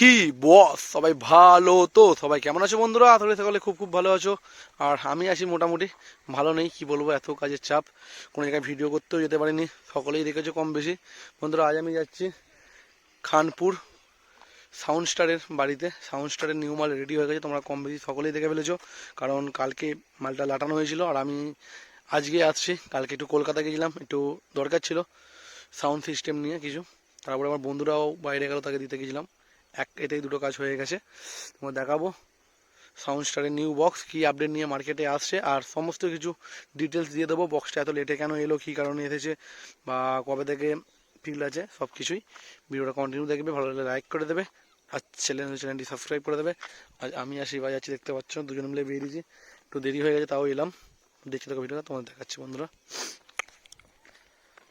কি বস সবাই ভালো তো? সবাই কেমন আছো বন্ধুরা? আসলে সকালে খুব খুব ভালো আছো। আর আমি আছি মোটামুটি ভালো নেই, কি বলব, এত কাজের চাপ। কোনো জায়গায় ভিডিও করতেও যেতে পারিনি। সকলেই দেখেছ কম বেশি। বন্ধুরা, আজ আমি যাচ্ছি খানপুর সাউন্ড স্টারের বাড়িতে। সাউন্ড স্টারের নিউ মাল রেডি হয়ে গেছে। তোমরা কম বেশি সকলেই দেখে ফেলেছো। কারণ কালকে মালটা লাটানো হয়েছিল। আর আমি আজকে আসছি। কালকে একটু কলকাতা গেছিলাম। একটু দরকার ছিল। সাউন্ড সিস্টেম নিয়ে কিছু। তারপরে আমার বন্ধুরাও বাইরে গেল, তাকে দিতে গেছিলাম। এক এতেই দুটো কাজ হয়ে গেছে। তোমার দেখাবো। সাউন্ড স্টারের নিউ বক্স কী আপডেট নিয়ে মার্কেটে আসছে, আর সমস্ত কিছু ডিটেলস দিয়ে দেবো। বক্সটা এত লেটে কেন এলো, কী কারণে এসেছে, বা কবে থেকে ফিল আছে সব কিছুই ভিডিওটা কন্টিনিউ দেখবে, ভালো লাগলে লাইক করে দেবে, আর চ্যানেল চ্যানেলটি সাবস্ক্রাইব করে দেবে। আর আমি আসি বা যাচ্ছি, দেখতে পাচ্ছ, দুজন মিলে বেরিয়েছি, একটু দেরি হয়ে গেছে, তাও এলাম। দেখতে থাকো ভিডিওটা, তোমাদের দেখাচ্ছি বন্ধুরা।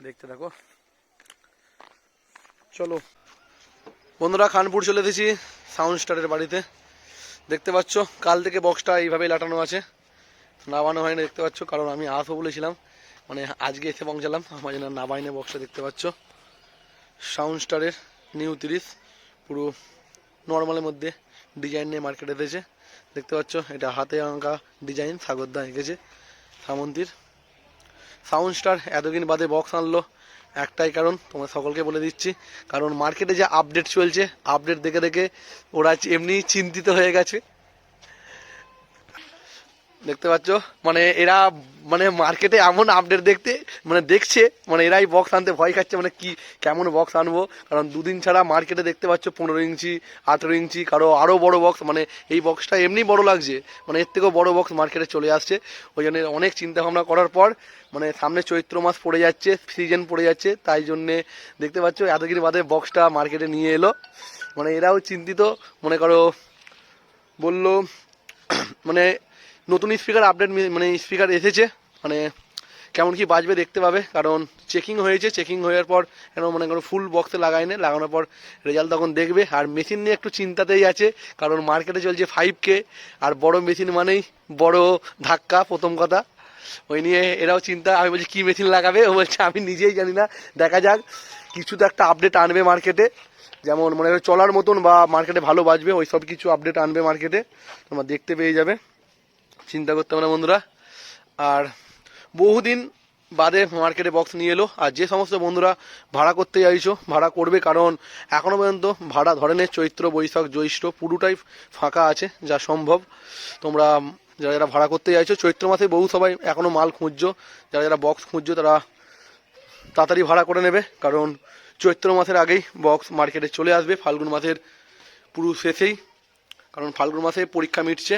দেখতে থাকো। চলো। বন্ধুরা খানপুর চলে এসেছি সাউন্ড স্টারের বাড়িতে। দেখতে পাচ্ছ, কাল থেকে বক্সটা এইভাবেই লাটানো আছে। নামানো হয়নি, দেখতে পাচ্ছ, কারণ আমি আসব বলেছিলাম। মানে আজকে এসে পৌঁছালাম, আমার জন্য নামাইনে বক্সটা দেখতে পাচ্ছ। সাউন্ড স্টারের নিউ তিরিশ, পুরো নর্মালের মধ্যে ডিজাইন নিয়ে মার্কেটে এসেছে। দেখতে পাচ্ছ, এটা হাতে আঁকা ডিজাইন সাগরদা এঁকেছে সামন্তীর। সাউন্ড স্টার এতদিন বাদে বক্স আনলো একটাই কারণ তোমরা সকলকে বলে দিচ্ছি। কারণ মার্কেটে যে আপডেট চলছে আপডেট দেখে দেখে ওরা এমনি চিন্তিত হয়ে গেছে। দেখতে পাচ্ছ? মানে এরা মানে মার্কেটে এমন আপডেট দেখতে মানে দেখছে মানে এরাই বক্স আনতে ভয় খাচ্ছে মানে কি, কেমন বক্স আনব? কারণ দুদিন ছাড়া মার্কেটে দেখতে পাচ্ছ, পনেরো ইঞ্চি, আঠেরো ইঞ্চি, কারও আরও বড় বক্স মানে এই বক্সটা এমনি বড় লাগছে মানে এর থেকেও বড় বক্স মার্কেটে চলে আসছে। ওই জন্য অনেক চিন্তা ভাবনা করার পর মানে সামনে চৈত্র মাস পড়ে যাচ্ছে সিজন পড়ে যাচ্ছে, তাই জন্যে দেখতে পাচ্ছ, এতদিন বাদে বক্সটা মার্কেটে নিয়ে এলো। মানে এরাও চিন্তিত, মনে করো, বলল মানে নতুন স্পিকার আপডেট মানে স্পিকার এসেছে। মানে কেমন কি বাজবে দেখতে পাবে। কারণ চেকিং হয়েছে। চেকিং হওয়ার পর কেন মনে করো ফুল বক্সে লাগায়নি। লাগানোর পর রেজাল্ট তখন দেখবে। আর মেশিন নিয়ে একটু চিন্তাতেই আছে। কারণ মার্কেটে চলছে ফাইভ কে আর বড় মেশিন মানেই বড় ধাক্কা, প্রথম কথা। ওই নিয়ে এরাও চিন্তা। আমি বলছি, কী মেশিন লাগাবে? ও বলছে, আমি নিজেই জানি না। দেখা যাক। কিছু তো একটা আপডেট আনবে মার্কেটে যেমন মনে চলার মতন বা মার্কেটে ভালো বাজবে, ওই সব কিছু আপডেট আনবে মার্কেটে তোমরা দেখতে পেয়ে যাবে। চিন্তা করতে হবে না বন্ধুরা। আর বহুদিন বাদে মার্কেটে বক্স নিয়ে এলো। আর যে সমস্ত বন্ধুরা ভাড়া করতে চাইছো ভাড়া করবে কারণ এখনও পর্যন্ত ভাড়া ধরনের চৈত্র, বৈশাখ, জ্যৈষ্ঠ পুরোটাই ফাঁকা আছে, যা সম্ভব। তোমরা যারা যারা ভাড়া করতে চাইছো চৈত্র মাসে বহু সবাই এখনও মাল খুঁজছো। যারা যারা বক্স খুঁজছো, তারা তাড়াতাড়ি ভাড়া করে নেবে। কারণ চৈত্র মাসের আগেই বক্স মার্কেটে চলে আসবে। ফাল্গুন মাসের পুরো শেষেই। কারণ ফাল্গুন মাসে পরীক্ষা মিটছে।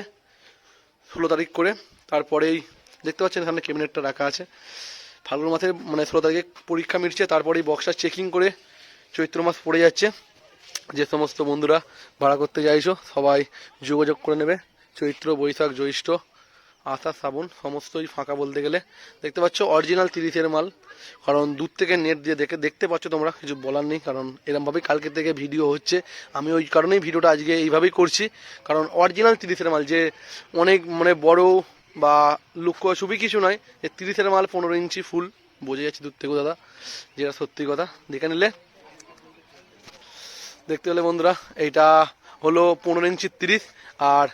ষোলো তারিখ করে। তারপরেই দেখতে পাচ্ছেন এখানে ক্যাবিনেটটা রাখা আছে। ফাল্গুন মাসে মানে ষোলো তারিখে পরীক্ষা মিটছে, তারপরেই বক্সার চেকিং করে চৈত্র মাস পড়ে যাচ্ছে। যে সমস্ত বন্ধুরা ভাড়া করতে চাইছো, সবাই যোগাযোগ করে নেবে। চৈত্র, বৈশাখ, জ্যৈষ্ঠ আষাঢ় শ্রাবণ সমস্তই ফাঁকা বলতে গেলে। দেখতে পাচ্ছ অরিজিনাল তিরিশের মাল। কারণ দূর থেকে নেট দিয়ে দেখে দেখতে পাচ্ছ তোমরা, কিছু বলার নেই, কারণ এরমভাবেই কালকে থেকে ভিডিও হচ্ছে। আমি ওই কারণেই ভিডিওটা আজকে এইভাবেই করছি। কারণ অরিজিনাল তিরিশের মাল, যে অনেক মানে বড় বা লুক্ষ ছবি কিছু নয়, যে তিরিশের মাল পনেরো ইঞ্চি ফুল বোঝা যাচ্ছে দূর থেকেও দাদা, যেটা সত্যি কথা। দেখে নিলে। দেখতে পেলে বন্ধুরা, এইটা হলো পনেরো ইঞ্চি তিরিশ, আর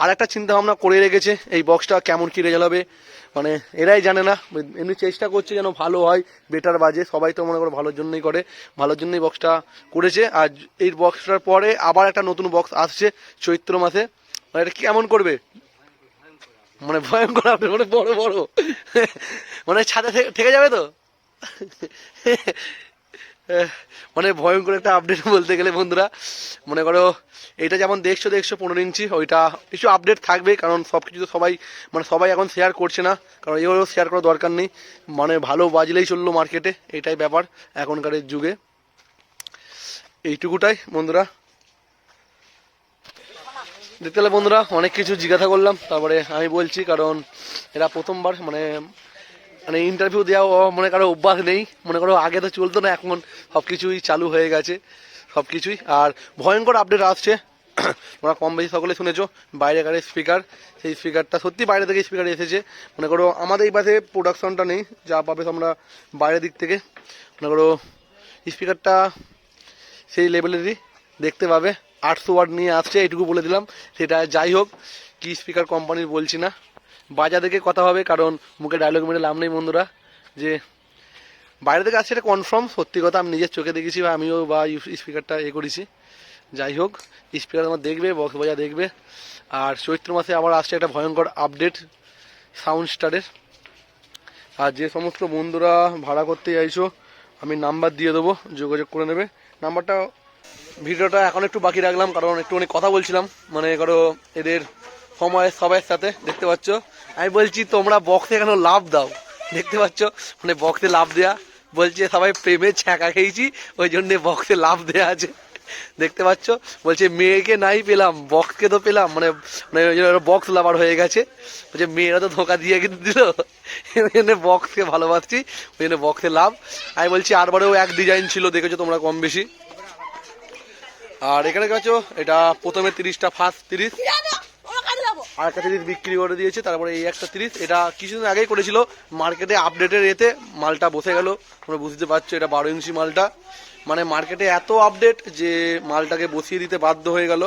আর একটা চিন্তা ভাবনা করে রেখেছে এই বক্সটা কেমন কি রেজাল্ট হবে। মানে এরাই জানে না, এমনি চেষ্টা করছে যেন ভালো হয় বেটার বাজে, সবাই তো মনে করে ভালোর জন্যই করে, ভালোর জন্যই বক্সটা করেছে। আর এই বক্সটার পরে আবার একটা নতুন বক্স আসছে চৈত্র মাসে। মানে এটা কেমন করবে? মানে ভয়ঙ্কর হবে মানে বড় বড়। মানে ছাদে থেকে- থেকে যাবে তো? মানে ভয়ঙ্কর একটা আপডেট বলতে গেলে বন্ধুরা। মনে করো এটা যেমন দেখছ দেখছ পনেরো ইঞ্চি, ওইটা কিছু আপডেট থাকবে, কারণ সব কিছু তো সবাই মানে সবাই এখন শেয়ার করছে না, কারণ এভাবেও শেয়ার করার দরকার নেই। মানে ভালো বাজলেই চলল মার্কেটে এটাই ব্যাপার এখনকার যুগে। এইটুকুটাই বন্ধুরা। দেখতে বন্ধুরা, অনেক কিছু জিজ্ঞাসা করলাম, তারপরে আমি বলছি, কারণ এরা প্রথমবার মানে মানে ইন্টারভিউ দেওয়া মনে করো অভ্যাস নেই। মনে করো আগে তো চলতো না, এখন সব কিছুই চালু হয়ে গেছে সব কিছুই আর ভয়ঙ্কর আপডেট আসছে। তোমরা কম বেশি সকলে শুনেছো, বাইরে গাড়ির স্পিকার সেই স্পিকারটা সত্যি বাইরে থেকে স্পিকার এসেছে। মনে করো আমাদের এই পাশে প্রোডাকশনটা নেই, যা পাবে তোমরা বাইরের দিক থেকে। মনে করো স্পিকারটা সেই লেভেলেরই দেখতে পাবে। আটশো ওয়াট নিয়ে আসছে, এইটুকু বলে দিলাম। সেটা যাই হোক, কি স্পিকার কোম্পানির বলছি না। বাজা দেখে কথা হবে, কারণ মুখে ডায়লগ মেরে লাভ নেই বন্ধুরা। যে বাইরে থেকে আসছে এটা কনফার্ম সত্যি কথা আমি নিজের চোখে দেখেছি বা আমিও বা স্পিকারটা এ করেছি। যাই হোক স্পিকার আমার দেখবে বক্স বাজা দেখবে। আর চৈত্র মাসে আবার আসছে একটা ভয়ঙ্কর আপডেট সাউন্ড স্টারের আর যে সমস্ত বন্ধুরা ভাড়া করতে চাইছো, আমি নাম্বার দিয়ে দেবো, যোগাযোগ করে নেবে। নাম্বারটা ভিডিওটা এখন একটু বাকি রাখলাম, কারণ একটু অনেক কথা বলছিলাম। মানে করো এদের সময়ের সবাইয়ের সাথে, দেখতে পাচ্ছ? আমি বলছি, তোমরা বক্সে কেন লাভ দাও? দেখতে পাচ্ছ? মানে বক্সে লাভ দেয়া। বলছে, সবাই প্রেমে ছ্যাঁকা খেয়েছি, ওই জন্যে বক্সে লাভ দেয়া আছে। দেখতে পাচ্ছ? বলছে, মেয়েকে নাই পেলাম বক্সকে তো পেলাম। মানে মানে ওই জন্য বক্স লাভার হয়ে গেছে। বলছে, মেয়েরা তো ধোকা দিয়ে কিন্তু দিল। ওই জন্য বক্সকে ভালোবাসছি, ওই জন্য বক্সে লাভ আমি বলছি আরবারেও এক ডিজাইন ছিল, দেখেছ তোমরা কম বেশি? আর এখানে গেছো এটা প্রথমে তিরিশটা ফার্স্ট তিরিশ। আর একটা তিরিশ বিক্রি করে দিয়েছে, তারপরে এই একটা তিরিশ, এটা কিছুদিন আগেই করেছিল। মার্কেটে আপডেটের এতে মালটা বসে গেল। তোমরা বুঝতে পারছ, এটা বারো ইঞ্চি মালটা। মানে মার্কেটে এত আপডেট যে মালটাকে বসিয়ে দিতে বাধ্য হয়ে গেল।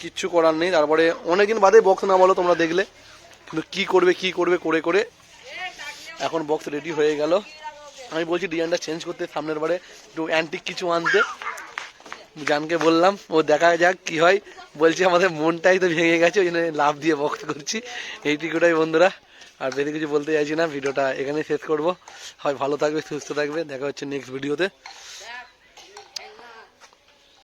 কিচ্ছু করার নেই। তারপরে অনেকদিন বাদে বক্স না বলো তোমরা দেখলে। কিন্তু কী করবে, কি করবে, করে করে এখন বক্স রেডি হয়ে গেল। আমি বলছি ডিজাইনটা চেঞ্জ করতে সামনের বারে একটু অ্যান্টিক কিছু আনতে। জানকে বললাম, ও দেখা যাক কি হয়। বলছি, আমাদের মনটাই তো ভেঙে গেছে, ওই জন্য লাভ দিয়ে বক্স করছি। এইটুকুটাই বন্ধুরা। আর বেশি কিছু বলতে চাইছি না, ভিডিওটা এখানে শেষ করব। হয় ভালো থাকবে, সুস্থ থাকবে। দেখা হচ্ছে নেক্সট ভিডিওতে